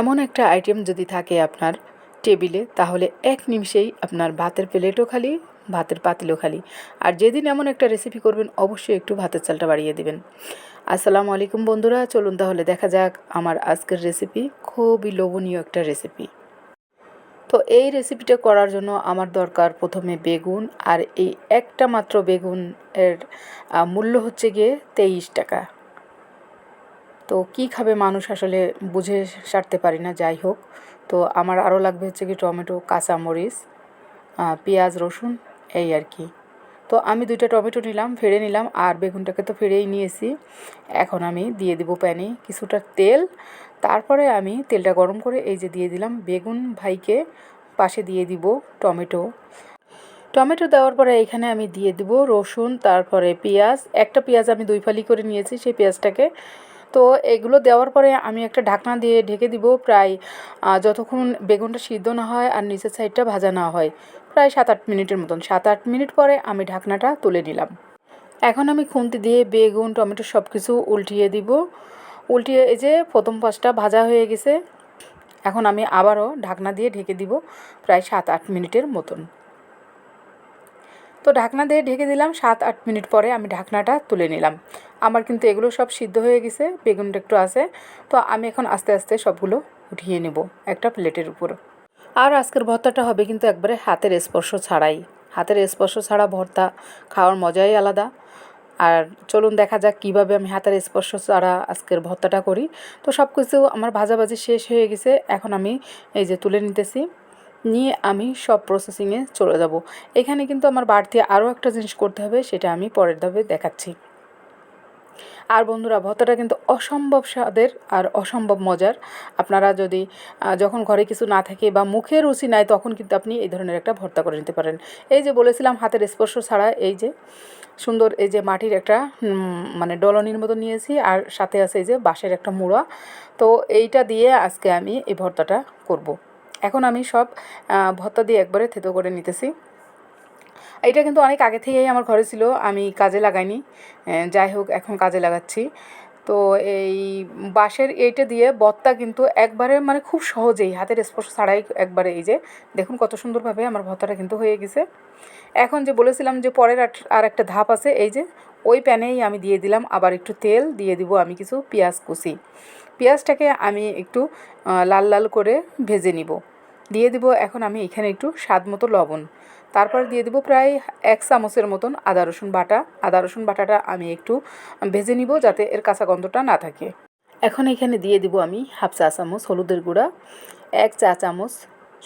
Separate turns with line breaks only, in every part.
এমন একটা আইটেম যদি থাকে আপনার টেবিলে তাহলে এক নিমিষেই আপনার ভাতের প্লেটও খালি, ভাতের পাতিলও খালি। আর যেদিন এমন একটা রেসিপি করবেন, অবশ্যই একটু ভাতের চালটা বাড়িয়ে দিবেন। আসসালামু আলাইকুম বন্ধুরা, চলুন তাহলে দেখা যাক আমার আজকের রেসিপি খুবই লোভনীয় একটা রেসিপি তো এই রেসিপিটা করার জন্য আমার দরকার প্রথমে বেগুন, আর এই একটা মাত্র বেগুন এর মূল্য হচ্ছে গিয়ে তেইশ টাকা। তো কি খাবে মানুষ আসলে বুঝে সারতে পারি না, যাই হোক। তো আমার আরও লাগবে হচ্ছে কি টমেটো কাঁচামরিচ পেঁয়াজ, রসুন, এই আর কি। তো আমি দুইটা টমেটো নিলাম, ফেড়ে নিলাম, আর বেগুনটাকে তো ফেড়েই নিয়েছি। এখন আমি দিয়ে দিব প্যানে কিছুটা তেল। তারপরে আমি তেলটা গরম করে এই যে দিয়ে দিলাম, বেগুন ভাইকে পাশে দিয়ে দিব টমেটো। টমেটো দেওয়ার পরে এখানে আমি দিয়ে দিব রসুন, তারপরে পেঁয়াজ। একটা পেঁয়াজ আমি দুই ফালি করে নিয়েছি, সেই পেঁয়াজটাকে তো এগুলো দেওয়ার পরে আমি একটা ঢাকনা দিয়ে ঢেকে দিব প্রায় যতক্ষণ বেগুনটা সিদ্ধ না হয় আর নিচের সাইডটা ভাজা না হয়, প্রায় সাত আট মিনিটের মতন। সাত আট মিনিট পরে আমি ঢাকনাটা তুলে নিলাম। এখন আমি খুন্তি দিয়ে বেগুন, টমেটো সব কিছু উল্টিয়ে দিব। উল্টিয়ে এই যে প্রথম পাঁচটা ভাজা হয়ে গেছে, এখন আমি আবারও ঢাকনা দিয়ে ঢেকে দিব প্রায় সাত আট মিনিটের মতন। তো ঢাকনা দিয়ে ঢেকে দিলাম, সাত, আট মিনিট পরে আমি ঢাকনাটা তুলে নিলাম। আমার কিন্তু এগুলো সব সিদ্ধ হয়ে গেছে, বেগুনটা একটু আছে। তো আমি এখন আস্তে আস্তে সবগুলো উঠিয়ে নেব একটা প্লেটের উপর। আর আজকের ভর্তাটা হবে কিন্তু একবারে হাতের স্পর্শ ছাড়াই। হাতের স্পর্শ ছাড়া ভর্তা খাওয়ার মজাই আলাদা। আর চলুন দেখা যাক কীভাবে আমি হাতের স্পর্শ ছাড়া আজকের ভর্তাটা করি। তো সব কিছু আমার ভাজাভাজি শেষ হয়ে গেছে, এখন আমি এই যে তুলে নিতেছি। নিয়ে আমি সব প্রসেসিংয়ে চলে যাব। এখানে কিন্তু আমার বাড়তি আরও একটা জিনিস করতে হবে, সেটা আমি পরের ধাপে দেখাচ্ছি। আর বন্ধুরা, ভর্তাটা কিন্তু অসম্ভব স্বাদের আর অসম্ভব মজার। আপনারা যদি যখন ঘরে কিছু না থাকে বা মুখে রুচি নাই, তখন কিন্তু আপনি এই ধরনের একটা ভর্তা করে নিতে পারেন। এই যে বলেছিলাম, হাতের স্পর্শ ছাড়া এই যে সুন্দর এই যে মাটির একটা মানে ডলনির মতো নিয়েছি, আর সাথে আছে এই যে বাঁশের একটা মুড়া। তো এইটা দিয়ে আজকে আমি এই ভর্তাটা করব। এখন আমি সব ভর্তা দিয়ে একবারে থেতো করে নিতেছি। এটা কিন্তু অনেক আগে থেকেই আমার ঘরে ছিল, আমি কাজে লাগাইনি। যাই হোক, এখন কাজে লাগাচ্ছি। তো এই বাঁশের এইটা দিয়ে বত্তা কিন্তু একবারে মানে খুব সহজেই, হাতের স্পর্শ ছাড়াই একবারে এই যে, দেখুন কত সুন্দরভাবে আমার ভর্তাটা কিন্তু হয়ে গেছে। এখন যে বলেছিলাম যে পরের আর একটা ধাপ আছে, এই যে ওই প্যানেই আমি দিয়ে দিলাম, আবার একটু তেল দিয়ে দিব আমি কিছু পেঁয়াজ কুচি। পেঁয়াজটাকে আমি একটু লাল লাল করে ভেজে নিব। দিয়ে দিব এখন আমি এখানে একটু স্বাদ মতো লবণ। তারপর দিয়ে দিব প্রায় এক চামচের মতন আদা, রসুন বাটা। আদা, রসুন বাটাটা আমি একটু ভেজে নিব যাতে এর কাঁচা গন্ধটা না থাকে। এখন এখানে দিয়ে দিব আমি হাফ চা চামচ হলুদের গুঁড়া, এক চা চামচ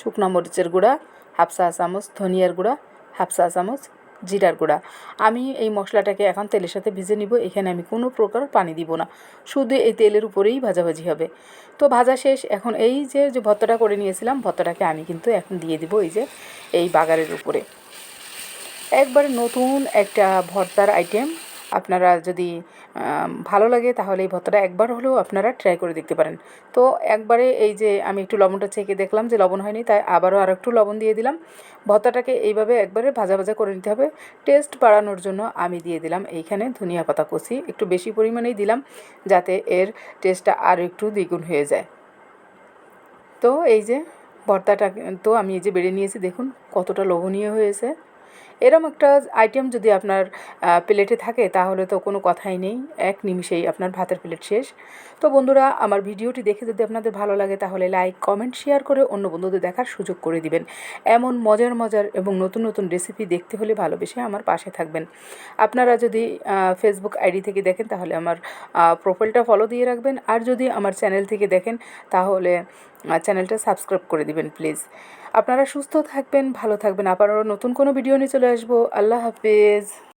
শুকনো মরিচের গুঁড়া, হাফ চা চামচ ধনিয়ার গুঁড়া, হাফ চা চামচ জিরার গুঁড়া। আমি এই মশলাটাকে এখন তেলের সাথে ভেজে নিব, এখানে আমি কোনো প্রকার পানি দিব না। শুধু এই তেলের উপরেই ভাজাভাজি হবে। তো ভাজা শেষ। এখন এই যে যে ভত্তাটা করে নিয়েছিলাম ভত্তাটাকে আমি কিন্তু এখন দিয়ে দিব এই যে, এই বাগারের উপরে। একবারে নতুন একটা ভর্তার আইটেম আপনারা যদি ভালো লাগে তাহলে এই ভর্তাটা একবার হলেও আপনারা ট্রাই করে দেখতে পারেন। তো একবারে এই যে আমি একটু লবণটা চেখে দেখলাম যে লবণ হয়নি, তাই আবারও আর একটু লবণ দিয়ে দিলাম। ভর্তাটাকে এইভাবে একবারে ভাজা ভাজা করে নিতে হবে। টেস্ট বাড়ানোর জন্য আমি দিয়ে দিলাম এইখানে ধনিয়া পাতা কষি একটু বেশি পরিমাণেই দিলাম যাতে এর টেস্টটা আরও একটু দ্বিগুণ হয়ে যায়। তো এই যে ভর্তাটা, তো আমি এই যে বেড়ে নিয়েছি, দেখুন কতটা লোভনীয় হয়েছে। এরম একটা আইটেম যদি আপনার প্লেটে থাকে, তাহলে তো কোনো কথাই নেই। এক নিমিষেই আপনার ভাতের প্লেট শেষ। তো বন্ধুরা, আমার ভিডিওটি দেখে যদি আপনাদের ভালো লাগে, তাহলে লাইক কমেন্ট শেয়ার করে অন্য বন্ধুদের দেখার সুযোগ করে দিবেন। এমন মজার মজার এবং নতুন নতুন রেসিপি দেখতে হলে ভালোবেসে আমার পাশে থাকবেন। আপনারা যদি ফেসবুক আইডি থেকে দেখেন, তাহলে আমার প্রোফাইলটা ফলো দিয়ে রাখবেন। আর যদি আমার চ্যানেল থেকে দেখেন, তাহলে চ্যানেলটা সাবস্ক্রাইব করে দিবেন, প্লিজ। আপনারা সুস্থ থাকবেন, ভালো থাকবেন। আবারও নতুন কোনো ভিডিও নিয়ে চলে আসব। আল্লাহ হাফিজ।